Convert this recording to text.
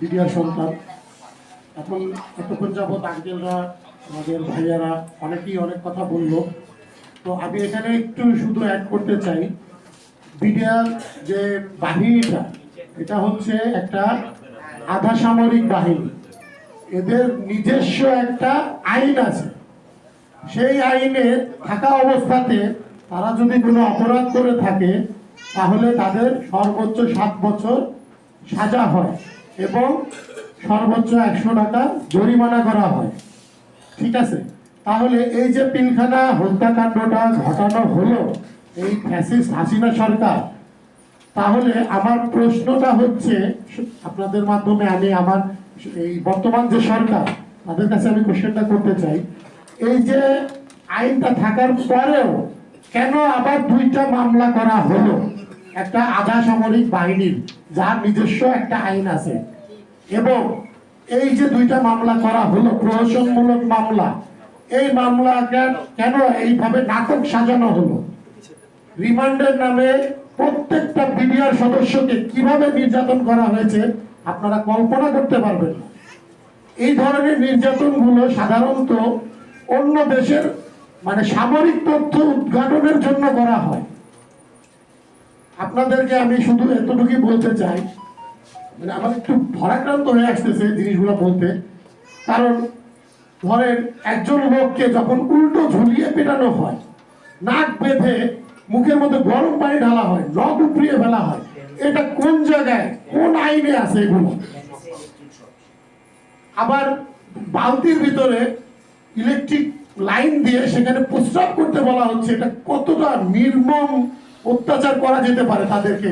BDR সন্তান এখন এতক্ষণ যাবৎ আঙ্কেলরা, আমাদের ভাইয়ারা অনেকেই অনেক কথা বলল। তো আমি এখানে একটু শুধু অ্যাড করতে চাই। বিডিআর যে বাহিনীটা, এটা হচ্ছে একটা আধা সামরিক বাহিনী। এদের নিজস্ব একটা আইন আছে। সেই আইনে থাকা অবস্থাতে তারা যদি কোনো অপরাধ করে থাকে, তাহলে তাদের সর্বোচ্চ সাত বছর সাজা হয় এবং সর্বোচ্চ একশো টাকা জরিমানা করা হয়। ঠিক আছে? তাহলে এই যে পিলখানা হত্যাকাণ্ডটা ঘটানো হলো, এই ফ্যাসিস্ট হাসিনা সরকার, তাহলে আমার প্রশ্নটা হচ্ছে, আপনাদের মাধ্যমে আমি আমার এই বর্তমান যে সরকার, তাদের কাছে আমি কোশ্চেনটা করতে চাই। এই যে আইনটা থাকার পরেও কেন আবার দুইটা মামলা করা হলো? একটা আধা সামরিক বাহিনীর, যার নিজস্ব একটা আইন আছে। এবং এই যে দুইটা মামলা করা হলো, প্রহসনমূলক মামলা, এই মামলা কেন- এইভাবে নাটক সাজানো হলো? রিমান্ডের নামে প্রত্যেকটা বিডিআর সদস্যকে কীভাবে নির্যাতন করা হয়েছে, আপনারা কল্পনা করতে পারবেন এই ধরনের নির্যাতনগুলো সাধারণত অন্য দেশের মানে সামরিক তথ্য উদ্ঘাটনের জন্য করা হয়। আপনাদেরকে আমি শুধু এতটুকুই বলতে চাই মানে আমার একটু ভরাক্রান্ত হয়ে আসতেছে জিনিসগুলো বলতে। কারণ ধরেন, একজন লোককে যখন উল্টো ঝুলিয়ে পেটানো হয়, নাক বেঁধে মুখের মধ্যে গরম পানি ঢালা হয় নখ উপড়িয়ে ফেলা হয়, এটা কোন জায়গায়, কোন আইনে আছে এগুলো? আবার বালতির ভিতরে ইলেকট্রিক লাইন দিয়ে সেখানে প্রস্রাব করতে বলা হচ্ছে, এটা কতটা নির্মম অত্যাচার করা যেতে পারে তাদেরকে।